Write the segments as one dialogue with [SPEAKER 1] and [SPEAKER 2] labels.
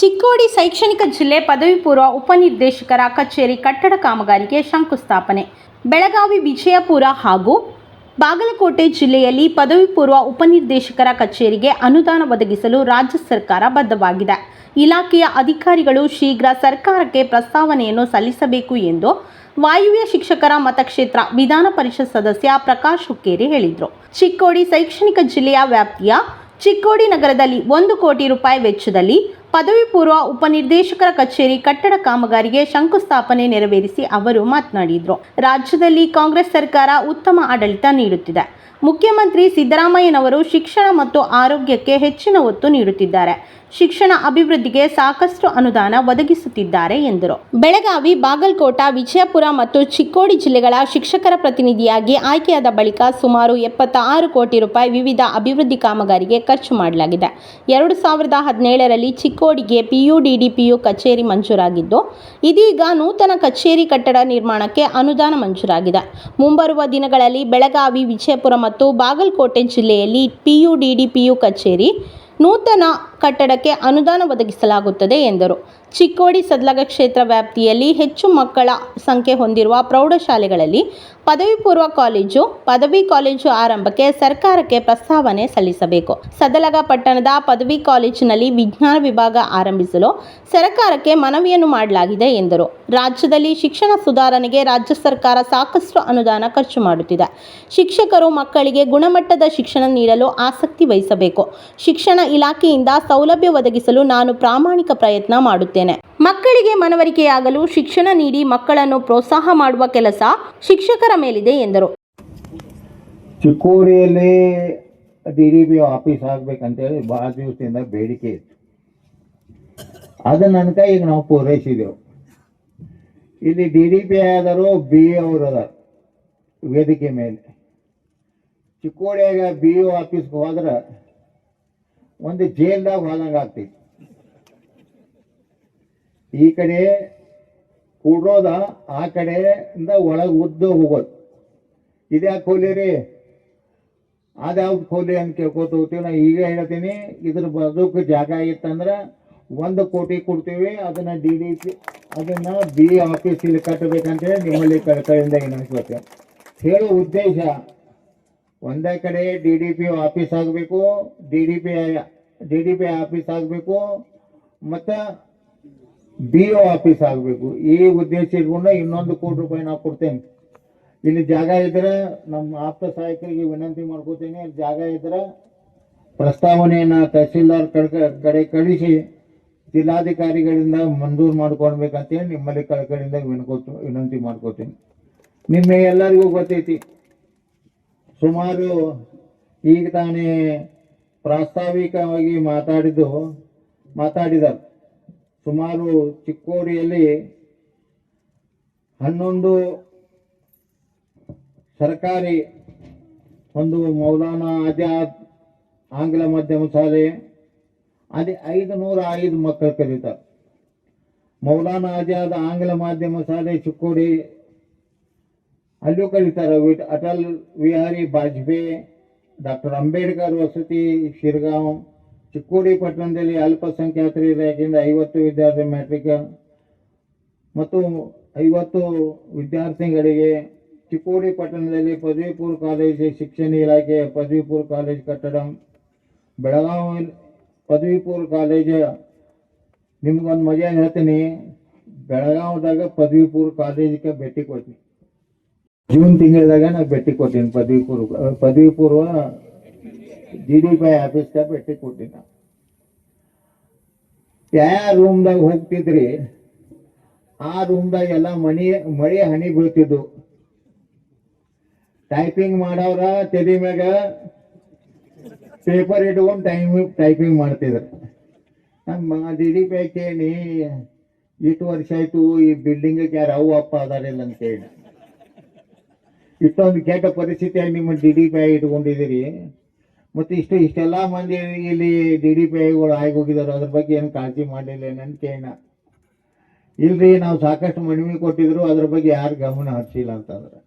[SPEAKER 1] ಚಿಕ್ಕೋಡಿ ಶೈಕ್ಷಣಿಕ ಜಿಲ್ಲೆ ಪದವಿ ಪೂರ್ವ ಉಪನಿರ್ದೇಶಕರ ಕಚೇರಿ ಕಟ್ಟಡ ಕಾಮಗಾರಿಗೆ ಶಂಕುಸ್ಥಾಪನೆ. ಬೆಳಗಾವಿ ವಿಜಯಪುರ ಹಾಗೂ ಬಾಗಲಕೋಟೆ ಜಿಲ್ಲೆಯಲ್ಲಿ ಪದವಿ ಪೂರ್ವ ಉಪನಿರ್ದೇಶಕರ ಕಚೇರಿಗೆ ಅನುದಾನ ಒದಗಿಸಲು ರಾಜ್ಯ ಸರ್ಕಾರ ಬದ್ಧವಾಗಿದೆ. ಇಲಾಖೆಯ ಅಧಿಕಾರಿಗಳು ಶೀಘ್ರ ಸರ್ಕಾರಕ್ಕೆ ಪ್ರಸ್ತಾವನೆಯನ್ನು ಸಲ್ಲಿಸಬೇಕು ಎಂದು ವಾಯುವ್ಯ ಶಿಕ್ಷಕರ ಮತಕ್ಷೇತ್ರ ವಿಧಾನ ಪರಿಷತ್ ಸದಸ್ಯ ಪ್ರಕಾಶ್ ಹುಕ್ಕೇರಿ ಹೇಳಿದರು. ಚಿಕ್ಕೋಡಿ ಶೈಕ್ಷಣಿಕ ಜಿಲ್ಲೆಯ ವ್ಯಾಪ್ತಿಯ ಚಿಕ್ಕೋಡಿ ನಗರದಲ್ಲಿ ಒಂದು ಕೋಟಿ ರೂಪಾಯಿ ವೆಚ್ಚದಲ್ಲಿ ಪದವಿ ಪೂರ್ವ ಉಪನಿರ್ದೇಶಕರ ಕಚೇರಿ ಕಟ್ಟಡ ಕಾಮಗಾರಿಗೆ ಶಂಕುಸ್ಥಾಪನೆ ನೆರವೇರಿಸಿ ಅವರು ಮಾತನಾಡಿದರು. ರಾಜ್ಯದಲ್ಲಿ ಕಾಂಗ್ರೆಸ್ ಸರ್ಕಾರ ಉತ್ತಮ ಆಡಳಿತ ನೀಡುತ್ತಿದೆ. ಮುಖ್ಯಮಂತ್ರಿ ಸಿದ್ದರಾಮಯ್ಯನವರು ಶಿಕ್ಷಣ ಮತ್ತು ಆರೋಗ್ಯಕ್ಕೆ ಹೆಚ್ಚಿನ ಒತ್ತು ನೀಡುತ್ತಿದ್ದಾರೆ. ಶಿಕ್ಷಣ ಅಭಿವೃದ್ಧಿಗೆ ಸಾಕಷ್ಟು ಅನುದಾನ ಒದಗಿಸುತ್ತಿದ್ದಾರೆ ಎಂದರು. ಬೆಳಗಾವಿ, ಬಾಗಲಕೋಟ, ವಿಜಯಪುರ ಮತ್ತು ಚಿಕ್ಕೋಡಿ ಜಿಲ್ಲೆಗಳ ಶಿಕ್ಷಕರ ಪ್ರತಿನಿಧಿಯಾಗಿ ಆಯ್ಕೆಯಾದ ಬಳಿಕ ಸುಮಾರು ಎಪ್ಪತ್ತ ಆರು ಕೋಟಿ ರೂಪಾಯಿ ವಿವಿಧ ಅಭಿವೃದ್ಧಿ ಕಾಮಗಾರಿಗೆ ಖರ್ಚು ಮಾಡಲಾಗಿದೆ. ಎರಡು ಸಾವಿರದ ಹದಿನೇಳರಲ್ಲಿ ಚಿಕ್ಕೋಡಿಗೆ ಪಿಯುಡಿಡಿಪಿಯು ಕಚೇರಿ ಮಂಜೂರಾಗಿದ್ದು, ಇದೀಗ ನೂತನ ಕಚೇರಿ ಕಟ್ಟಡ ನಿರ್ಮಾಣಕ್ಕೆ ಅನುದಾನ ಮಂಜೂರಾಗಿದೆ. ಮುಂಬರುವ ದಿನಗಳಲ್ಲಿ ಬೆಳಗಾವಿ, ವಿಜಯಪುರ ಮತ್ತು ಬಾಗಲಕೋಟೆ ಜಿಲ್ಲೆಯಲ್ಲಿ ಪಿಯುಡಿಡಿಪಿಯು ಕಚೇರಿ ನೂತನ ಕಟ್ಟಡಕ್ಕೆ ಅನುದಾನ ಒದಗಿಸಲಾಗುತ್ತದೆ ಎಂದರು. ಚಿಕ್ಕೋಡಿ ಸದ್ಲಗ ಕ್ಷೇತ್ರ ವ್ಯಾಪ್ತಿಯಲ್ಲಿ ಹೆಚ್ಚು ಮಕ್ಕಳ ಸಂಖ್ಯೆ ಹೊಂದಿರುವ ಪ್ರೌಢಶಾಲೆಗಳಲ್ಲಿ ಪದವಿ ಪೂರ್ವ ಕಾಲೇಜು, ಪದವಿ ಕಾಲೇಜು ಆರಂಭಕ್ಕೆ ಸರ್ಕಾರಕ್ಕೆ ಪ್ರಸ್ತಾವನೆ ಸಲ್ಲಿಸಬೇಕು. ಸದಲಗ ಪಟ್ಟಣದ ಪದವಿ ಕಾಲೇಜಿನಲ್ಲಿ ವಿಜ್ಞಾನ ವಿಭಾಗ ಆರಂಭಿಸಲು ಸರ್ಕಾರಕ್ಕೆ ಮನವಿಯನ್ನು ಮಾಡಲಾಗಿದೆ ಎಂದರು. ರಾಜ್ಯದಲ್ಲಿ ಶಿಕ್ಷಣ ಸುಧಾರಣೆಗೆ ರಾಜ್ಯ ಸರ್ಕಾರ ಸಾಕಷ್ಟು ಅನುದಾನ ಖರ್ಚು ಮಾಡುತ್ತಿದೆ. ಶಿಕ್ಷಕರು ಮಕ್ಕಳಿಗೆ ಗುಣಮಟ್ಟದ ಶಿಕ್ಷಣ ನೀಡಲು ಆಸಕ್ತಿ ವಹಿಸಬೇಕು. ಶಿಕ್ಷಣ ಇಲಾಖೆಯಿಂದ ಸೌಲಭ್ಯ ಒದಗಿಸಲು ನಾನು ಪ್ರಾಮಾಣಿಕ ಪ್ರಯತ್ನ ಮಾಡುತ್ತೇನೆ. ಮಕ್ಕಳಿಗೆ ಮನವರಿಕೆಯಾಗಲು ಶಿಕ್ಷಣ ನೀಡಿ ಮಕ್ಕಳನ್ನು ಪ್ರೋತ್ಸಾಹ ಮಾಡುವ ಕೆಲಸ ಶಿಕ್ಷಕರ ಮೇಲಿದೆ ಎಂದರು.
[SPEAKER 2] ಚಿಕ್ಕೋಡಿಯಲ್ಲಿ ಡಿ ಡಿ ಬಿ ಆಫೀಸ್ ಆಗ್ಬೇಕಂತೇಳಿ ಭಾಳ ದಿವಸದಿಂದ ಬೇಡಿಕೆ ಇತ್ತು. ಅದನ್ನ ನನಕ ಈಗ ನಾವು ಪೂರೈಸಿದೆವು. ಇಲ್ಲಿ ಡಿ ಡಿ ಪಿ ಆದರು ಬಿ ಅವರು ವೇದಿಕೆ ಮೇಲೆ. ಚಿಕ್ಕೋಡಿಯಾಗ ಬಿ ಒ ಆಫೀಸ್ಗೆ ಹೋದ್ರೆ ಒಂದು ಜೈಲ್ದಾಗ ಹೋದಂಗೆ ಆಗ್ತೈತಿ ಈ ಕಡೆ ಕೂಡೋದ, ಆ ಕಡೆಯಿಂದ ಒಳಗೆ ಉದ್ದು ಹೋಗೋದು. ಇದ್ಯಾಕೆ ಹೋಲಿರಿ ಅದ್ಯಾವ್ದು ಹೋಲಿ ಅಂತ ಕೇಳ್ಕೊತ ಹೋಗ್ತೀವಿ. ನಾ ಈಗ ಹೇಳ್ತೀನಿ, ಇದ್ರ ಬದುಕು ಜಾಗ ಇತ್ತಂದ್ರೆ ಒಂದು ಕೋಟಿ ಕೊಡ್ತೀವಿ, ಅದನ್ನ ಡಿ ಡಿ ಪಿ, ಅದನ್ನು ಬಿ ಆಫೀಸ್ ಇಲ್ಲಿ ಕಟ್ಟಬೇಕಂತೇಳಿ ನಿಮ್ಮಲ್ಲಿ ಕಡೆಯಿಂದ ಏನಿಸ್ಬೇಕು ಹೇಳೋ ಉದ್ದೇಶ, ಒಂದೇ ಕಡೆ ಡಿ ಡಿ ಪಿ ಆಫೀಸ್ ಆಗಬೇಕು, D D P, D D P office ಆಗಬೇಕು, ಮತ್ತು ಬಿ ಒ ಆಫೀಸ್ ಆಗಬೇಕು. ಈ ಉದ್ದೇಶ ಇಟ್ಕೊಂಡು ಇನ್ನೊಂದು ಕೋಟಿ ರೂಪಾಯಿ ನಾವು ಕೊಡ್ತೇನೆ ಇಲ್ಲಿ ಜಾಗ ಇದ್ರೆ ನಮ್ಮ ಆಪ್ತ ಸಹಾಯಕರಿಗೆ ವಿನಂತಿ ಮಾಡ್ಕೋತೀನಿ. ಜಾಗ ಇದ್ರೆ ಪ್ರಸ್ತಾವನೆಯನ್ನು ತಹಸೀಲ್ದಾರ್ ಕಡೆ ಕಡೆ ಕಳಿಸಿ ಜಿಲ್ಲಾಧಿಕಾರಿಗಳಿಂದ ಮಂಜೂರು ಮಾಡ್ಕೊಳ್ಬೇಕಂತೇಳಿ ನಿಮ್ಮಲ್ಲಿ ಕಡೆಯಿಂದ ವಿನಂತಿ ಮಾಡ್ಕೋತೀನಿ. ನಿಮ್ಮ ಎಲ್ಲರಿಗೂ ಗೊತ್ತೈತಿ. ಸುಮಾರು ಈಗ ತಾನೇ ಪ್ರಾಸ್ತಾವಿಕವಾಗಿ ಮಾತಾಡಿದ್ದು ಮಾತಾಡಿದ್ದಾರೆ ಸುಮಾರು ಚಿಕ್ಕೋಡಿಯಲ್ಲಿ ಹನ್ನೊಂದು ಸರ್ಕಾರಿ ಒಂದು ಮೌಲಾನಾ ಆಜಾದ್ ಆಂಗ್ಲ ಮಾಧ್ಯಮ ಶಾಲೆ, ಅಲ್ಲಿ ಐದು ನೂರ ಐದು ಮಕ್ಕಳು ಕಲಿತಾರೆ ಮೌಲಾನಾ ಆಜಾದ್ ಆಂಗ್ಲ ಮಾಧ್ಯಮ ಶಾಲೆ ಚಿಕ್ಕೋಡಿ, ಅಲ್ಲೂ ಕಲಿತಾರೆ ಅಟಲ್ ವಿಹಾರಿ ವಾಜಪೇಯಿ, ಡಾಕ್ಟರ್ ಅಂಬೇಡ್ಕರ್ ವಸತಿ, ಶಿರ್ಗಾಂವ್ ಚಿಕ್ಕೋಡಿ ಪಟ್ಟಣದಲ್ಲಿ ಅಲ್ಪಸಂಖ್ಯಾತರ ಇಲಾಖೆಯಿಂದ ಐವತ್ತು ವಿದ್ಯಾರ್ಥಿ ಮ್ಯಾಟ್ರಿಕ್ ಮತ್ತು ಐವತ್ತು ವಿದ್ಯಾರ್ಥಿಗಳಿಗೆ ಚಿಕ್ಕೋಡಿ ಪಟ್ಟಣದಲ್ಲಿ ಪದವಿ ಪೂರ್ವ ಕಾಲೇಜು ಶಿಕ್ಷಣ ಇಲಾಖೆ ಪದವಿ ಪೂರ್ವ ಕಾಲೇಜು ಕಟ್ಟಡ, ಬೆಳಗಾವಿ ಪದವಿ ಪೂರ್ವ ಕಾಲೇಜು, ನಿಮ್ಗೊಂದು ಮಜಾ ಹೇಳ್ತೀನಿ, ಬೆಳಗಾವಿದಾಗ ಪದವಿ ಪೂರ್ವ ಕಾಲೇಜಿಗೆ ಭೇಟಿ ಕೊಡ್ತೀನಿ. ಜೂನ್ ತಿಂಗಳದಾಗ ನಾನು ಭೇಟಿ ಕೊಡ್ತೀನಿ ಪದವಿ ಪೂರ್ವ ಪದವಿ ಪೂರ್ವ ಡಿ ಡಿ ಪಿ ಆಫೀಸ್ಗೆ ಕೊಟ್ಟಿನ ಯಾವ ರೂಮ್ದಾಗ ಹೋಗ್ತಿದ್ರಿ, ಆ ರೂಮ್ದಾಗ ಎಲ್ಲ ಮನಿ ಮಳೆ ಹನಿ ಬೀಳ್ತಿದ್ವು. ಟೈಪಿಂಗ್ ಮಾಡೋರ ತೆಲಿ ಮ್ಯಾಗ ಪೇಪರ್ ಇಟ್ಕೊಂಡು ಟೈಮ್ ಟೈಪಿಂಗ್ ಮಾಡ್ತಿದ್ರು. ನಮ್ಮ ಡಿ ಡಿ ಪಿ ಕೇಳಿ, ಇಷ್ಟು ವರ್ಷ ಆಯ್ತು, ಈ ಬಿಲ್ಡಿಂಗ್ ಯಾರು ಅವು ಅಪ್ಪ ಅದಾರಿಲ್ಲ ಅಂತ ಹೇಳಿ. ಇಷ್ಟೊಂದು ಕೆಟ್ಟ ಪರಿಸ್ಥಿತಿಯಾಗಿ ನಿಮ್ಮ ಡಿ ಡಿ ಪಿ ಇಟ್ಕೊಂಡಿದ್ದೀರಿ. ಮತ್ತು ಇಷ್ಟು ಇಷ್ಟೆಲ್ಲ ಮಂದಿ ಇಲ್ಲಿ ಡಿ ಡಿ ಪಿ ಐಗಳು ಹೋಗಿದ್ದಾರೆ ಅದ್ರ ಬಗ್ಗೆ ಏನು ಕಾಳಜಿ ಮಾಡಲಿಲ್ಲ ನನ್ನ ಕೇಳ ಇಲ್ರಿ, ನಾವು ಸಾಕಷ್ಟು ಮನವಿ ಕೊಟ್ಟಿದ್ರು, ಅದ್ರ ಬಗ್ಗೆ ಯಾರು ಗಮನ ಹರಿಸಿಲ್ಲ ಅಂತಂದ್ರೆ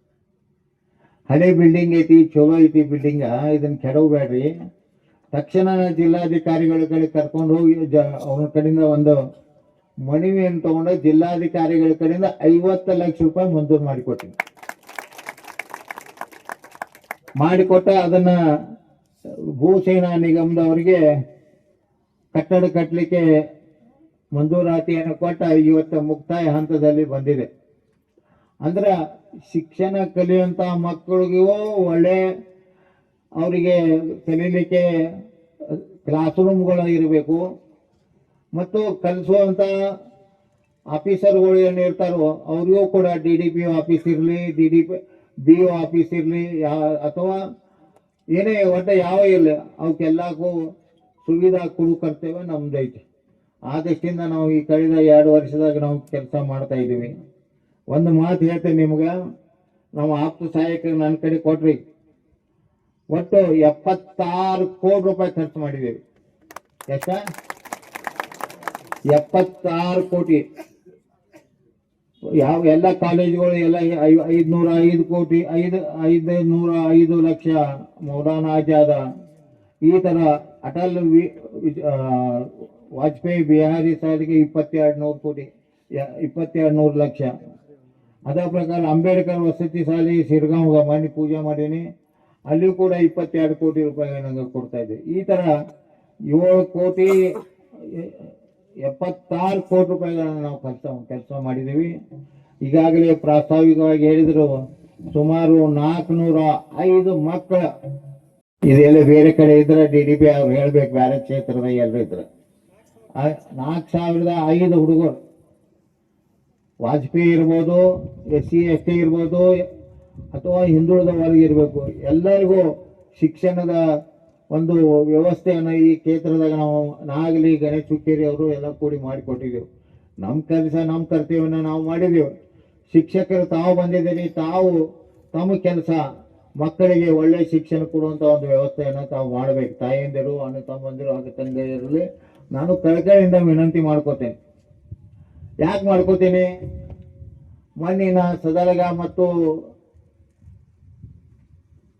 [SPEAKER 2] ಹಳೆ ಬಿಲ್ಡಿಂಗ್ ಐತಿ, ಚಲೋ ಐತಿ ಬಿಲ್ಡಿಂಗ ಇದನ್ನ ಕೆಡವಬೇಡ್ರಿ ತಕ್ಷಣ ಜಿಲ್ಲಾಧಿಕಾರಿಗಳ ಕಡೆ ಕರ್ಕೊಂಡು ಹೋಗಿ, ಜ, ಅವ್ರ ಕಡೆಯಿಂದ ಒಂದು ಮಣಿವೆಯನ್ನು ತೊಗೊಂಡು ಜಿಲ್ಲಾಧಿಕಾರಿಗಳ ಕಡೆಯಿಂದ ಐವತ್ತು ಲಕ್ಷ ರೂಪಾಯಿ ಮಂಜೂರು ಮಾಡಿಕೊಟ್ಟಿನಿ. ಮಾಡಿಕೊಟ್ಟ ಅದನ್ನ ಭೂಸೇನಾ ನಿಗಮದವರಿಗೆ ಕಟ್ಟಡ ಕಟ್ಟಲಿಕ್ಕೆ ಮಂಜೂರಾತಿಯನ್ನು ಕೊಟ್ಟ ಇವತ್ತು ಮುಕ್ತಾಯ ಹಂತದಲ್ಲಿ ಬಂದಿದೆ. ಅಂದ್ರೆ ಶಿಕ್ಷಣ ಕಲಿಯುವಂಥ ಮಕ್ಕಳಿಗೂ ಒಳ್ಳೆ ಅವರಿಗೆ ಕಲೀಲಿಕ್ಕೆ ಕ್ಲಾಸ್ ರೂಮ್ಗಳು ಇರಬೇಕು. ಮತ್ತು ಕಲಿಸುವಂಥ ಆಫೀಸರ್ಗಳು ಏನು ಇರ್ತಾರೋ ಅವರಿಗೂ ಕೂಡ ಡಿ ಡಿ ಪಿ ಆಫೀಸ್ ಇರಲಿ D D P B O office ಇರಲಿ, ಯಾ ಅಥವಾ ಏನೇ ಒಟ್ಟು ಯಾವ ಇಲ್ಲ. ಅವಕ್ಕೆಲ್ಲಕ್ಕೂ ಸುವಿಧಾ ಕೊಡು ಕರ್ತವ್ಯ ನಮ್ದು ಐತಿ. ಆ ನಾವು ಈ ಕಳೆದ ಎರಡು ವರ್ಷದಾಗ ನಾವು ಕೆಲಸ ಮಾಡ್ತಾ ಇದ್ದೀವಿ. ಒಂದು ಮಾತು ಹೇಳ್ತೇನೆ ನಿಮ್ಗೆ. ನಾವು ಆಪ್ತ ಸಹಾಯಕ ನನ್ನ ಕಡೆ ಕೊಟ್ರಿ. ಒಟ್ಟು ಎಪ್ಪತ್ತಾರು ಕೋಟಿ ರೂಪಾಯಿ ಖರ್ಚು ಮಾಡಿದ್ದೀವಿ. ಎಷ್ಟ? ಎಪ್ಪತ್ತಾರು ಕೋಟಿ. ಯಾವ ಎಲ್ಲ ಕಾಲೇಜುಗಳು ಎಲ್ಲ ಐದ್ನೂರ ಐದು ಕೋಟಿ, ಐದು ಐದು ನೂರ ಐದು ಲಕ್ಷ ಮೌಲಾನ ಆಜಾದ. ಈ ಥರ ಅಟಲ್ ವಿ- ವಾಜಪೇಯಿ ಬಿಹಾರಿ ಸಾಲಿಗೆ ಇಪ್ಪತ್ತೆರಡು ನೂರು ಕೋಟಿ ಇಪ್ಪತ್ತೆರಡು ನೂರು ಲಕ್ಷ. ಅದೇ ಪ್ರಕಾರ ಅಂಬೇಡ್ಕರ್ ವಸತಿ ಶಾಲೆ ಸಿರ್ಗಾಂವ್ಗೆ ಮಾಡಿ ಪೂಜೆ ಮಾಡೀನಿ. ಅಲ್ಲಿಯೂ ಕೂಡ ಇಪ್ಪತ್ತೆರಡು ಕೋಟಿ ರೂಪಾಯಿ ನಂಗೆ ಕೊಡ್ತಾ ಇದೆ. ಈ ಥರ ಏಳು ಕೋಟಿ ಎಪ್ಪತ್ತಾರು ಕೋಟಿ ರೂಪಾಯಿಗಳನ್ನು ನಾವು ಕೆಲಸ ಕೆಲಸ ಮಾಡಿದ್ದೀವಿ. ಈಗಾಗಲೇ ಪ್ರಾಸ್ತಾವಿಕವಾಗಿ ಹೇಳಿದ್ರು, ಸುಮಾರು ನಾಲ್ಕುನೂರ ಐದು ಮಕ್ಕಳ. ಇದೆಲ್ಲ ಬೇರೆ ಕಡೆ ಇದ್ರೆ ಡಿ ಡಿ ಪಿ ಅವ್ರು ಹೇಳ್ಬೇಕು ಬೇರೆ ಕ್ಷೇತ್ರದ ಎಲ್ಲರೂ ಇದ್ರೆ. ನಾಲ್ಕು ಸಾವಿರದ ಐದು ಹುಡುಗರು. ವಾಜಪೇಯಿ ಇರ್ಬೋದು, ಎಸ್ ಸಿ, ಎಸ್ ಟಿ ಇರ್ಬೋದು, ಅಥವಾ ಹಿಂದುಳಿದ ವರ್ಗ ಇರಬೇಕು. ಎಲ್ಲರಿಗೂ ಶಿಕ್ಷಣದ ಒಂದು ವ್ಯವಸ್ಥೆಯನ್ನು ಈ ಕ್ಷೇತ್ರದಾಗ ನಾವು ನಾಗಲಿ, ಗಣೇಶ್, ಹುಕ್ಕೇರಿ ಅವರು ಎಲ್ಲ ಕೂಡಿ ಮಾಡಿಕೊಟ್ಟಿದ್ದೆವು ನಮ್ಮ ಕೆಲಸ ನಮ್ಮ ಕರ್ತವ್ಯನ ನಾವು ಮಾಡಿದೆವು. ಶಿಕ್ಷಕರು ತಾವು ಬಂದಿದ್ದೀರಿ, ತಾವು ತಮ್ಮ ಕೆಲಸ ಮಕ್ಕಳಿಗೆ ಒಳ್ಳೆ ಶಿಕ್ಷಣ ಕೊಡುವಂಥ ಒಂದು ವ್ಯವಸ್ಥೆಯನ್ನು ತಾವು ಮಾಡಬೇಕು. ತಾಯಂದಿರು, ಅಣ್ಣ ತಮ್ಮಂದಿರು, ಅಕ್ಕ ತಂಗಿಯರಲ್ಲಿ ನಾನು ಕಳಕಳಿಯಿಂದ ವಿನಂತಿ ಮಾಡ್ಕೋತೇನೆ. ಯಾಕೆ ಮಾಡ್ಕೋತೀನಿ? ಮಣ್ಣಿನ ಸದಲಗ ಮತ್ತು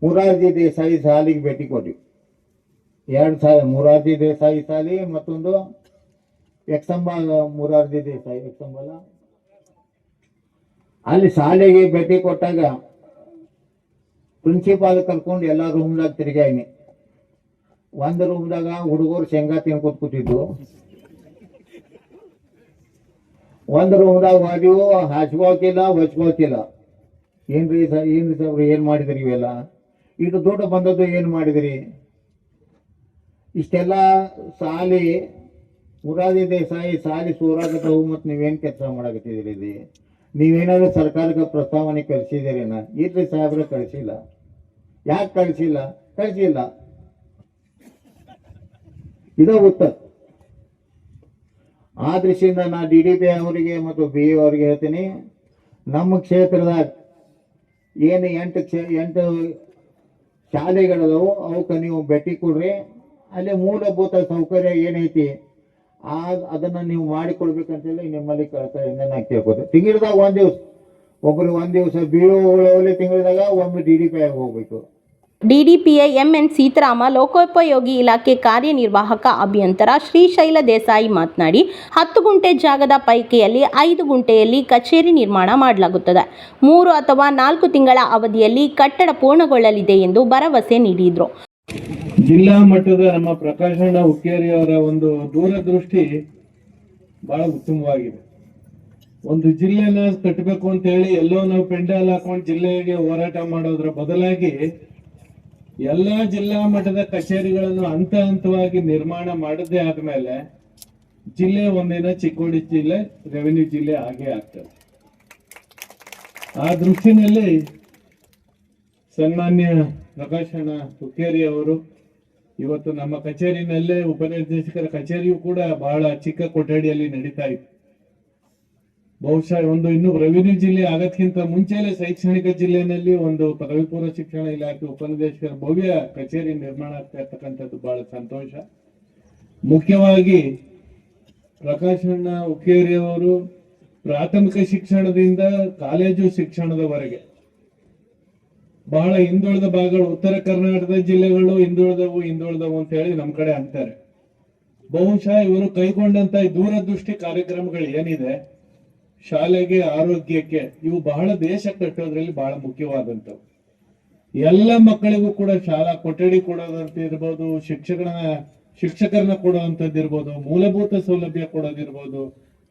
[SPEAKER 2] ಮುರಾರ್ಜಿ ದೇಸಾಯಿ ಸಾಲಿಗೆ ಭೇಟಿ ಕೊಟ್ಟಿವಿ. ಎರಡು ಸಾವಿರ ಮುರಾರ್ಜಿ ದೇಸಾಯಿ ಸಾಲಿ ಮತ್ತೊಂದು ಎಕ್ಸಂಬ ಮುರಾರ್ಜಿ ದೇಸಾಯಿ, ಎಕ್ಸಂಬಲ. ಅಲ್ಲಿ ಶಾಲೆಗೆ ಭೇಟಿ ಕೊಟ್ಟಾಗ ಪ್ರಿನ್ಸಿಪಾಲ್ ಕರ್ಕೊಂಡು ಎಲ್ಲ ರೂಮ್ದಾಗ ತಿರುಗಾಯಿನಿ ಒಂದು ರೂಮ್ದಾಗ ಹುಡುಗರು ಶೇಂಗಾ ತಿನ್ಕೊತ್ ಕೂತಿದ್ದು. ಒಂದು ರೂಮ್ದಾಗ ಹೋದಿವು ಹಾಸ್ಕೋಕಿಲ್ಲ ಹೊಚ್ಕೋಕಿಲ್ಲ ಏನ್ರಿ ಸ, ಏನ್ರಿ ಸಾಬ್ರು, ಏನು ಮಾಡಿದ್ರಿ ಇವೆಲ್ಲ? ಇದು ದುಡ್ಡು ಬಂದದ್ದು ಏನು ಮಾಡಿದ್ರಿ? ಇಷ್ಟೆಲ್ಲ ಸಾಲಿ ಮುರಾದಿ ದೇಸಾಯಿ ಸಾಲಿ ಸೂರಾಗತ್ತವು ಮತ್ತು ನೀವೇನು ಕೆಲಸ ಮಾಡಕತ್ತಿದ್ರಿ ಇಲ್ಲಿ? ನೀವೇನಾದ್ರೂ ಸರ್ಕಾರಕ್ಕೆ ಪ್ರಸ್ತಾವನೆ ಕಳಿಸಿದ್ದೀರೇನ? ಇಲ್ರಿ ಸಾಹೇಬ್ರೆ, ಕಳಿಸಿಲ್ಲ. ಯಾಕೆ ಕಳಿಸಿಲ್ಲ? ಕಳಿಸಿಲ್ಲ. ಇದು ಉತ್ತರ. ಆ ದೃಷ್ಟಿಯಿಂದ ನಾ ಡಿ ಡಿ ಪಿ ಅವರಿಗೆ ಮತ್ತು ಬಿ ಎ ಅವರಿಗೆ ಹೇಳ್ತೀನಿ, ನಮ್ಮ ಕ್ಷೇತ್ರದಾಗ ಏನು ಎಂಟು ಕ್ಷೇ ಎಂಟು ಶಾಲೆಗಳದವು, ಅವಕ್ಕೆ ನೀವು ಭೇಟಿ ಕೊಡ್ರಿ. ಅಲ್ಲಿ ಮೂಲಭೂತ ಸೌಕರ್ಯ ಏನೈತಿ? ಆ ಅದನ್ನ ನೀವು ಮಾಡಿಕೊಡ್ಬೇಕಂತೇಳಿ ನಿಮ್ಮಲ್ಲಿ ಕೇಳ್ತಾರೆ ನಾನು ಕೇಳ್ಕೊತೆ ತಿಂಗಳದಾಗ ಒಂದ್ ದಿವಸ. ಒಬ್ರು ಒಂದ್ ದಿವಸ ಬೀಳುವಳಿ ತಿಂಗಳದಾಗ ಒಮ್ಮೆ ಡಿ ಡಿ ಪಿ ಆಗಿ ಹೋಗ್ಬೇಕು
[SPEAKER 1] ಡಿಡಿಪಿಐ ಎಂಎನ್ ಸೀತಾರಾಮ ಲೋಕೋಪಯೋಗಿ ಇಲಾಖೆ ಕಾರ್ಯನಿರ್ವಾಹಕ ಅಭಿಯಂತರ ಶ್ರೀಶೈಲ ದೇಸಾಯಿ ಮಾತನಾಡಿ, ಹತ್ತು ಗುಂಟೆ ಜಾಗದ ಪೈಕಿಯಲ್ಲಿ ಐದು ಗುಂಟೆಯಲ್ಲಿ ಕಚೇರಿ ನಿರ್ಮಾಣ ಮಾಡಲಾಗುತ್ತದೆ. ಮೂರು ಅಥವಾ ನಾಲ್ಕು ತಿಂಗಳ ಅವಧಿಯಲ್ಲಿ ಕಟ್ಟಡ ಪೂರ್ಣಗೊಳ್ಳಲಿದೆ ಎಂದು ಭರವಸೆ ನೀಡಿದರು.
[SPEAKER 3] ಜಿಲ್ಲಾ ಮಟ್ಟದ ನಮ್ಮ ಪ್ರಕಾಶಣ್ಣ ಹುಕ್ಕೇರಿ ಅವರ ಒಂದು ದೂರದೃಷ್ಟಿ ಬಹಳ ಉತ್ತಮವಾಗಿದೆ. ಒಂದು ಜಿಲ್ಲೆನ ಕಟ್ಟಬೇಕು ಅಂತ ಹೇಳಿ ಎಲ್ಲೋ ನಾವು ಪೆಂಡಾಲ್ ಹಾಕೊಂಡು ಜಿಲ್ಲೆಗೆ ಹೋರಾಟ ಮಾಡೋದ್ರ ಬದಲಾಗಿ ಎಲ್ಲ ಜಿಲ್ಲಾ ಮಟ್ಟದ ಕಚೇರಿಗಳನ್ನು ಹಂತ ಹಂತವಾಗಿ ನಿರ್ಮಾಣ ಮಾಡದೇ ಆದ್ಮೇಲೆ ಜಿಲ್ಲೆ ಒಂದಿನ ಚಿಕ್ಕೋಡಿ ಜಿಲ್ಲೆ, ರೆವೆನ್ಯೂ ಜಿಲ್ಲೆ ಹಾಗೆ ಆಗ್ತದೆ. ಆ ದೃಷ್ಟಿನಲ್ಲಿ ಸನ್ಮಾನ್ಯ ಪ್ರಕಾಶಣ್ಣ ಹುಕ್ಕೇರಿ ಅವರು ಇವತ್ತು ನಮ್ಮ ಕಚೇರಿನಲ್ಲೇ ಉಪನಿರ್ದೇಶಕರ ಕಚೇರಿಯು ಕೂಡ ಬಹಳ ಚಿಕ್ಕ ಕೊಠಡಿಯಲ್ಲಿ ನಡೀತಾ ಇತ್ತು. ಬಹುಶಃ ಒಂದು ಇನ್ನು ರೆವಿನ್ಯೂ ಜಿಲ್ಲೆ ಆಗದ್ಕಿಂತ ಮುಂಚೆನೆ ಶೈಕ್ಷಣಿಕ ಜಿಲ್ಲೆನಲ್ಲಿ ಒಂದು ಪದವಿ ಪೂರ್ವ ಶಿಕ್ಷಣ ಇಲಾಖೆ ಉಪನಿರ್ದೇಶಕರ ಭವ್ಯ ಕಚೇರಿ ನಿರ್ಮಾಣ ಆಗ್ತಾ ಇರ್ತಕ್ಕಂಥದ್ದು ಬಹಳ ಸಂತೋಷ. ಮುಖ್ಯವಾಗಿ ಪ್ರಕಾಶಣ್ಣ ಅಣ್ಣ ಅವರು ಪ್ರಾಥಮಿಕ ಶಿಕ್ಷಣದಿಂದ ಕಾಲೇಜು ಶಿಕ್ಷಣದವರೆಗೆ ಬಹಳ ಹಿಂದುಳಿದ ಭಾಗಗಳು ಉತ್ತರ ಕರ್ನಾಟಕದ ಜಿಲ್ಲೆಗಳು ಹಿಂದುಳಿದವು ಹಿಂದುಳಿದವು ಅಂತ ಹೇಳಿ ನಮ್ ಕಡೆ ಅಂತಾರೆ. ಬಹುಶಃ ಇವರು ಕೈಗೊಂಡಂತ ದೂರದೃಷ್ಟಿ ಕಾರ್ಯಕ್ರಮಗಳು ಏನಿದೆ, ಶಾಲೆಗೆ, ಆರೋಗ್ಯಕ್ಕೆ, ಇವು ಬಹಳ ದೇಶ ಕಟ್ಟೋದ್ರಲ್ಲಿ ಬಹಳ ಮುಖ್ಯವಾದಂಥವು. ಎಲ್ಲ ಮಕ್ಕಳಿಗೂ ಕೂಡ ಶಾಲಾ ಕೊಠಡಿ ಕೊಡೋದಂತ ಇರ್ಬೋದು ಶಿಕ್ಷಕರನ್ನ ಶಿಕ್ಷಕರನ್ನ ಕೊಡುವಂತದ್ದು ಇರ್ಬೋದು, ಮೂಲಭೂತ ಸೌಲಭ್ಯ ಕೊಡೋದಿರ್ಬೋದು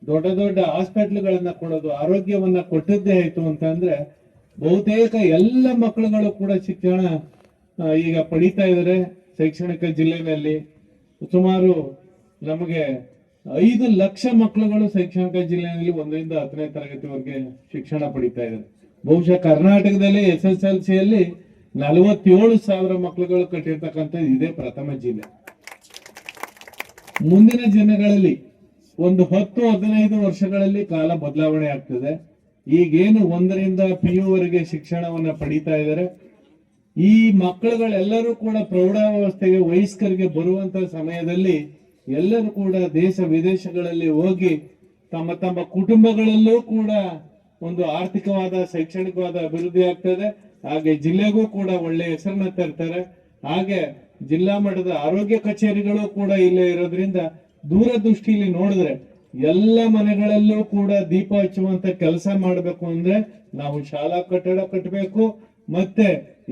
[SPEAKER 3] ದೊಡ್ಡ ದೊಡ್ಡ ಹಾಸ್ಪಿಟ್ಲ್ಗಳನ್ನ ಕೊಡೋದು, ಆರೋಗ್ಯವನ್ನ ಕೊಟ್ಟದ್ದೇ ಆಯ್ತು ಅಂತಂದ್ರೆ ಬಹುತೇಕ ಎಲ್ಲ ಮಕ್ಕಳುಗಳು ಕೂಡ ಶಿಕ್ಷಣ ಈಗ ಪಡಿತಾ ಇದ್ದಾರೆ ಶೈಕ್ಷಣಿಕ ಜಿಲ್ಲೆನಲ್ಲಿ ಸುಮಾರು ನಮಗೆ ಐದು ಲಕ್ಷ ಮಕ್ಕಳುಗಳು ಶೈಕ್ಷಣಿಕ ಜಿಲ್ಲೆಯಲ್ಲಿ ಒಂದರಿಂದ ಹತ್ತನೇ ತರಗತಿವರೆಗೆ ಶಿಕ್ಷಣ ಪಡಿತಾ ಇದ್ದಾರೆ. ಬಹುಶಃ ಕರ್ನಾಟಕದಲ್ಲಿ ಎಸ್ ಎಸ್ ಎಲ್ ಸಿಯಲ್ಲಿ ನಲವತ್ತೇಳು ಸಾವಿರ ಮಕ್ಕಳುಗಳು ಕಟ್ಟಿರ್ತಕ್ಕಂಥದ್ದು ಇದೇ ಪ್ರಥಮ ಜಿಲ್ಲೆ. ಮುಂದಿನ ದಿನಗಳಲ್ಲಿ ಒಂದು ಹತ್ತು ಹದಿನೈದು ವರ್ಷಗಳಲ್ಲಿ ಕಾಲ ಬದಲಾವಣೆ ಆಗ್ತದೆ. ಈಗೇನು ಒಂದರಿಂದ ಪಿ ಯು ವರೆಗೆ ಶಿಕ್ಷಣವನ್ನ ಪಡಿತಾ ಇದ್ದಾರೆ. ಈ ಮಕ್ಕಳುಗಳೆಲ್ಲರೂ ಕೂಡ ಪ್ರೌಢಾವಸ್ಥೆಗೆ ವಯಸ್ಕರಿಗೆ ಬರುವಂತ ಸಮಯದಲ್ಲಿ ಎಲ್ಲರೂ ಕೂಡ ದೇಶ ವಿದೇಶಗಳಲ್ಲಿ ಹೋಗಿ ತಮ್ಮ ತಮ್ಮ ಕುಟುಂಬಗಳಲ್ಲೂ ಕೂಡ ಒಂದು ಆರ್ಥಿಕವಾದ, ಶೈಕ್ಷಣಿಕವಾದ ಅಭಿವೃದ್ಧಿ ಆಗ್ತದೆ ಹಾಗೆ ಜಿಲ್ಲೆಗೂ ಕೂಡ ಒಳ್ಳೆ ಹೆಸರನ್ನ ತರ್ತಾರೆ. ಹಾಗೆ ಜಿಲ್ಲಾ ಮಟ್ಟದ ಆರೋಗ್ಯ ಕಚೇರಿಗಳು ಕೂಡ ಇಲ್ಲೇ ಇರೋದ್ರಿಂದ ದೂರದೃಷ್ಟಿಯಲ್ಲಿ ನೋಡಿದ್ರೆ ಎಲ್ಲ ಮನೆಗಳಲ್ಲೂ ಕೂಡ ದೀಪ ಹಚ್ಚುವಂತ ಕೆಲಸ ಮಾಡಬೇಕು ಅಂದ್ರೆ ನಾವು ಶಾಲಾ ಕಟ್ಟಡ ಕಟ್ಟಬೇಕು ಮತ್ತೆ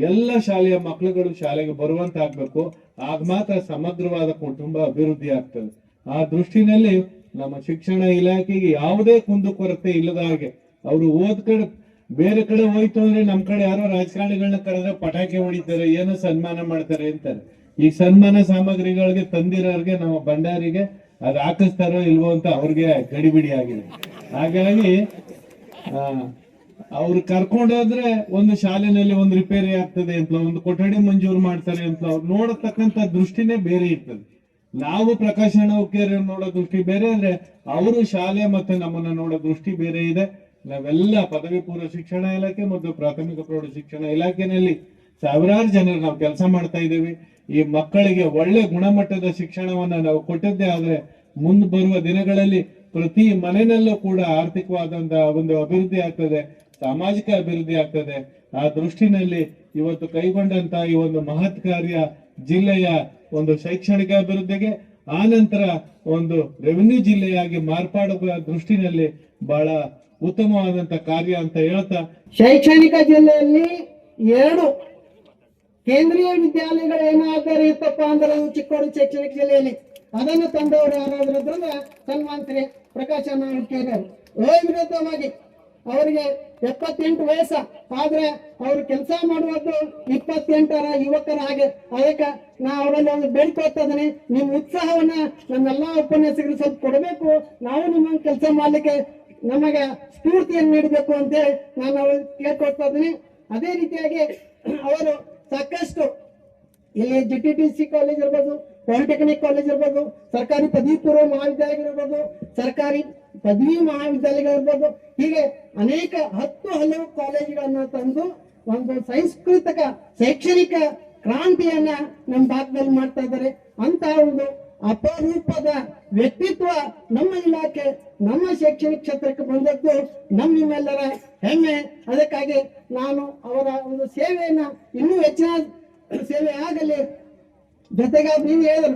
[SPEAKER 3] ಎಲ್ಲ ಶಾಲೆಯ ಮಕ್ಕಳುಗಳು ಶಾಲೆಗೆ ಬರುವಂತ ಆಗ್ಬೇಕು ಆಗ ಮಾತ್ರ ಸಮಗ್ರವಾದ ಕುಟುಂಬ ಅಭಿವೃದ್ಧಿ ಆಗ್ತದೆ. ಆ ದೃಷ್ಟಿನಲ್ಲಿ ನಮ್ಮ ಶಿಕ್ಷಣ ಇಲಾಖೆಗೆ ಯಾವುದೇ ಕುಂದುಕೊರತೆ ಇಲ್ಲದ ಹಾಗೆ ಅವರು ಓದ್ ಕಡೆ, ಬೇರೆ ಕಡೆ ಹೋಯ್ತು ಅಂದ್ರೆ ನಮ್ ಕಡೆ ಯಾರೋ ರಾಜಕಾರಣಿಗಳನ್ನ ಕರೆದ್ರೆ ಪಟಾಕಿ ಹೊಡಿತಾರೆ, ಏನೋ ಸನ್ಮಾನ ಮಾಡ್ತಾರೆ ಅಂತಾರೆ. ಈ ಸನ್ಮಾನ ಸಾಮಗ್ರಿಗಳಿಗೆ ತಂದಿರೋರಿಗೆ, ನಮ್ಮ ಭಂಡಾರಿಗೆ ಅದ್ ಹಾಕಿಸ್ತಾರೋ ಇಲ್ವೋ ಅಂತ ಅವ್ರಿಗೆ ಗಡಿಬಿಡಿ ಆಗಿದೆ. ಹಾಗಾಗಿ, ಆ, ಅವ್ರು ಕರ್ಕೊಂಡೋದ್ರೆ ಒಂದು ಶಾಲೆನಲ್ಲಿ ಒಂದು ರಿಪೇರಿ ಆಗ್ತದೆ ಅಂತ, ಒಂದು ಕೊಠಡಿ ಮಂಜೂರು ಮಾಡ್ತಾರೆ ಅಂತ ಅವ್ರು ನೋಡತಕ್ಕಂತ ದೃಷ್ಟಿನೇ ಬೇರೆ ಇರ್ತದೆ. ನಾವು ಪ್ರಕಾಶನ ನೋಡೋ ದೃಷ್ಟಿ ಬೇರೆ ಅಂದ್ರೆ ಅವರು ಶಾಲೆ ಮತ್ತೆ ನಮ್ಮನ್ನ ನೋಡೋ ದೃಷ್ಟಿ ಬೇರೆ ಇದೆ. ನಾವೆಲ್ಲ ಪದವಿ ಪೂರ್ವ ಶಿಕ್ಷಣ ಇಲಾಖೆ ಮತ್ತು ಪ್ರಾಥಮಿಕ ಪ್ರೌಢ ಶಿಕ್ಷಣ ಇಲಾಖೆನಲ್ಲಿ ಸಾವಿರಾರು ಜನರು ನಾವು ಕೆಲಸ ಮಾಡ್ತಾ ಇದ್ದೀವಿ. ಈ ಮಕ್ಕಳಿಗೆ ಒಳ್ಳೆ ಗುಣಮಟ್ಟದ ಶಿಕ್ಷಣವನ್ನ ನಾವು ಕೊಟ್ಟದ್ದೇ ಆದ್ರೆ ಮುಂದೆ ಬರುವ ದಿನಗಳಲ್ಲಿ ಪ್ರತಿ ಮನೆಯಲ್ಲೂ ಕೂಡ ಆರ್ಥಿಕವಾದಂತಹ ಒಂದು ಅಭಿವೃದ್ಧಿ ಆಗ್ತದೆ, ಸಾಮಾಜಿಕ ಅಭಿವೃದ್ಧಿ ಆಗ್ತದೆ. ಆ ದೃಷ್ಟಿನಲ್ಲಿ ಇವತ್ತು ಕೈಗೊಂಡಂತ ಈ ಒಂದು ಮಹತ್ ಕಾರ್ಯ ಜಿಲ್ಲೆಯ ಒಂದು ಶೈಕ್ಷಣಿಕ ಅಭಿವೃದ್ಧಿಗೆ ಆ ನಂತರ ಒಂದು ರೆವಿನ್ಯೂ ಜಿಲ್ಲೆಯಾಗಿ ಮಾರ್ಪಾಡುವ ದೃಷ್ಟಿನಲ್ಲಿ ಬಹಳ ಉತ್ತಮವಾದಂತ ಕಾರ್ಯ ಅಂತ ಹೇಳ್ತಾ
[SPEAKER 4] ಶೈಕ್ಷಣಿಕ ಜಿಲ್ಲೆಯಲ್ಲಿ ಎರಡು ಕೇಂದ್ರೀಯ ವಿದ್ಯಾಲಯಗಳು ಏನಾದರೂ ಇತ್ತಪ್ಪ ಅಂದ್ರೆ ಚಿಕ್ಕೋಡಿ ಶೈಕ್ಷಣಿಕ ಜಿಲ್ಲೆಯಲ್ಲಿ. ಅದನ್ನು ತಂದವರು ಯಾರಾದ್ರೂ ಇದ್ರೆ ಸನ್ಮಾನ್ತ್ರಿ ಪ್ರಕಾಶ ಹುಡುಕಿಯವರು ವಿರುದ್ಧವಾಗಿ ಅವರಿಗೆ ಎಪ್ಪತ್ತೆಂಟು ವಯಸ್ಸ. ಆದ್ರೆ ಅವರು ಕೆಲಸ ಮಾಡುವುದು ಇಪ್ಪತ್ತೆಂಟರ ಯುವಕರ ಹಾಗೆ. ಅದಕ್ಕೆ ನಾ ಅವರಲ್ಲಿ ಒಂದು ಬೇಡ್ಕೊಳ್ತಾ ಇದ್ದೀನಿ. ನಿಮ್ಮ ಉತ್ಸಾಹವನ್ನ ನಮ್ಮೆಲ್ಲ ಉಪನ್ಯಾಸಕರು ಸ್ವಲ್ಪ ಕೊಡಬೇಕು. ನಾವು ನಿಮ್ಮ ಕೆಲಸ ಮಾಡ್ಲಿಕ್ಕೆ ನಮಗೆ ಸ್ಫೂರ್ತಿಯನ್ನು ನೀಡಬೇಕು ಅಂತೇಳಿ ನಾನು ಅವ್ರಿಗೆ ಕೇಳ್ಕೊಳ್ತಾ ಇದ್ದೀನಿ. ಅದೇ ರೀತಿಯಾಗಿ ಅವರು ಸಾಕಷ್ಟು ಇಲ್ಲಿ G T T C college ಇರ್ಬೋದು ಪಾಲಿಟೆಕ್ನಿಕ್ ಕಾಲೇಜ್ ಇರ್ಬೋದು, ಸರ್ಕಾರಿ ಪದವಿ ಪೂರ್ವ ಮಹಾವಿದ್ಯಾಲಯಗಳಿರ್ಬೋದು, ಸರ್ಕಾರಿ ಪದವಿ ಮಹಾವಿದ್ಯಾಲಯಗಳಿರ್ಬೋದು ಹೀಗೆ ಅನೇಕ ಹತ್ತು ಹಲವು ಕಾಲೇಜುಗಳನ್ನ ತಂದು ಒಂದು ಸಾಂಸ್ಕೃತಿಕ, ಶೈಕ್ಷಣಿಕ ಕ್ರಾಂತಿಯನ್ನ ನಮ್ಮ ಭಾಗದಲ್ಲಿ ಮಾಡ್ತಾ ಇದ್ದಾರೆ. ಅಂತ ಒಂದು ಅಪರೂಪದ ವ್ಯಕ್ತಿತ್ವ ನಮ್ಮ ಇಲಾಖೆ, ನಮ್ಮ ಶೈಕ್ಷಣಿಕ ಕ್ಷೇತ್ರಕ್ಕೆ ಬಂದದ್ದು ನಮ್ಮ ನಿಮ್ಮೆಲ್ಲರ ಹೆಮ್ಮೆ. ಅದಕ್ಕಾಗಿ ನಾನು ಅವರ ಒಂದು ಸೇವೆಯನ್ನ ಇನ್ನೂ ಹೆಚ್ಚಿನ ಸೇವೆ ಆಗಲಿ. ಜೊತೆಗೆ ನೀವು ಹೇಳಿದ್ರು,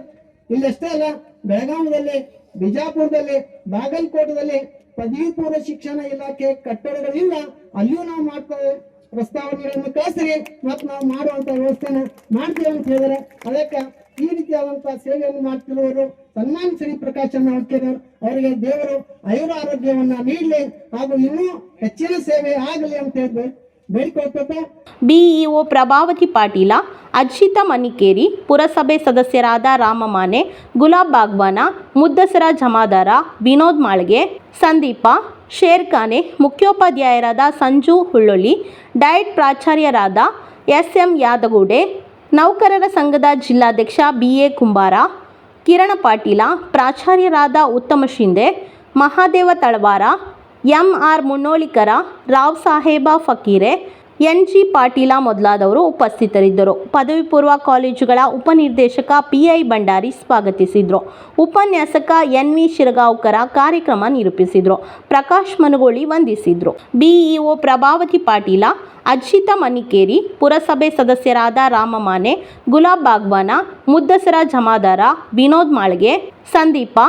[SPEAKER 4] ಇಲ್ಲಷ್ಟೇ ಅಲ್ಲ ಬೆಳಗಾವಿಯಲ್ಲಿ ಬಿಜಾಪುರದಲ್ಲಿ, ಬಾಗಲಕೋಟದಲ್ಲಿ ಪದವಿ ಪೂರ್ವ ಶಿಕ್ಷಣ ಇಲಾಖೆ ಕಟ್ಟಡಗಳಿಲ್ಲ ಅಲ್ಲಿಯೂ ನಾವು ಮಾಡ್ತೇವೆ ಪ್ರಸ್ತಾವನೆಗಳನ್ನು ಕಳಿಸ್ರಿ ಮತ್ತು ನಾವು ಮಾಡುವಂತ ವ್ಯವಸ್ಥೆನ ಮಾಡ್ತೇವೆ ಅಂತ ಹೇಳಿದ್ರೆ ಅದಕ್ಕೆ ಈ ರೀತಿಯಾದಂತಹ ಸೇವೆಯನ್ನು ಮಾಡ್ತಿರುವವರು ಸನ್ಮಾನ ಶ್ರೀ ಪ್ರಕಾಶ ಮಾಡ್ತಿರೋರು ಅವರಿಗೆ ದೇವರು ಆಯುರ ಆರೋಗ್ಯವನ್ನ ನೀಡಲಿ ಹಾಗೂ ಇನ್ನೂ ಹೆಚ್ಚಿನ ಸೇವೆ ಆಗಲಿ ಅಂತ ಹೇಳಿ ಬೇಡಿಕೊಳ್ತೇವೆ
[SPEAKER 1] ಬಿಇಒ ಪ್ರಭಾವತಿ ಪಾಟೀಲ ಅಜ್ಜಿತ ಮನಿಕೇರಿ, ಪುರಸಭೆ ಸದಸ್ಯರಾದ ರಾಮಮಾನೆ, ಗುಲಾಬ್ ಬಾಗ್ವಾನ ಮುದ್ದಸರ ಜಮಾದಾರ, ವಿನೋದ್ ಮಾಳ್ಗೆ, ಸಂದೀಪ, ಶೇರ್ಖಾನೆ, ಮುಖ್ಯೋಪಾಧ್ಯಾಯರಾದ ಸಂಜು ಹುಳ್ಳೊಳ್ಳಿ, ಡಯಟ್ ಪ್ರಾಚಾರ್ಯರಾದ ಎಸ್ ಎಂ ಯಾದಗೂಡೆ ನೌಕರರ ಸಂಘದ ಜಿಲ್ಲಾಧ್ಯಕ್ಷ ಬಿ ಎ ಕುಂಬಾರ, ಕಿರಣ Patil, ಪ್ರಾಚಾರ್ಯರಾದ Uttam Shinde, Mahadev Talawar M R Munnolikar, Rao Saheb Fakire N G Patil ಮೊದಲಾದವರು ಉಪಸ್ಥಿತರಿದ್ದರು. ಪದವಿ ಪೂರ್ವ ಕಾಲೇಜುಗಳ ಉಪನಿರ್ದೇಶಕ ಪಿಐ ಭಂಡಾರಿ ಸ್ವಾಗತಿಸಿದರು. ಉಪನ್ಯಾಸಕ ಎನ್ ವಿ ಶಿರಗಾಂವ್ಕರ ಕಾರ್ಯಕ್ರಮ ನಿರೂಪಿಸಿದರು. ಪ್ರಕಾಶ್ ಮನಗೋಳಿ ವಂದಿಸಿದರು. ಬಿಇಒ ಪ್ರಭಾವತಿ ಪಾಟೀಲ, ಅಜಿತ ಮನಿಕೇರಿ, ಪುರಸಭೆ ಸದಸ್ಯರಾದ ರಾಮಮಾನೆ, ಗುಲಾಬ್ ಬಾಗ್ವಾನ ಮುದ್ದಸರ ಜಮಾದಾರ, ವಿನೋದ್ ಮಾಳ್ಗೆ, ಸಂದೀಪ,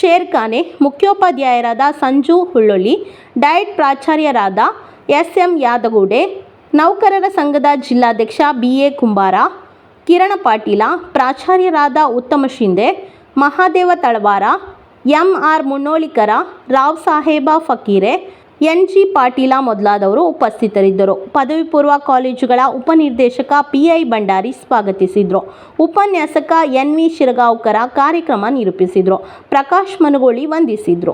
[SPEAKER 1] ಶೇರ್ಖಾನೆ, ಮುಖ್ಯೋಪಾಧ್ಯಾಯರಾದ ಸಂಜು ಹುಳ್ಳೊಳ್ಳಿ ಡಯಟ್ ಪ್ರಾಚಾರ್ಯರಾದ ಎಸ್ ಎಂ ಯಾದಗೂಡೆ ನೌಕರರ ಸಂಘದ ಜಿಲ್ಲಾಧ್ಯಕ್ಷ ಬಿ ಎ ಕುಂಬಾರ, ಕಿರಣ Patil, ಪ್ರಾಚಾರ್ಯರಾದ Uttam Shinde, Mahadev Talawar M R Munnolikar Rao Saheb Fakire N G Patil ಮೊದಲಾದವರು ಉಪಸ್ಥಿತರಿದ್ದರು. ಪದವಿ ಪೂರ್ವ ಕಾಲೇಜುಗಳ ಉಪನಿರ್ದೇಶಕ ಪಿಐ ಭಂಡಾರಿ ಸ್ವಾಗತಿಸಿದರು. ಉಪನ್ಯಾಸಕ ಎನ್ ವಿ ಶಿರಗಾಂವ್ಕರ ಕಾರ್ಯಕ್ರಮ ನಿರೂಪಿಸಿದರು. ಪ್ರಕಾಶ್ ಮನಗೋಳಿ ವಂದಿಸಿದರು.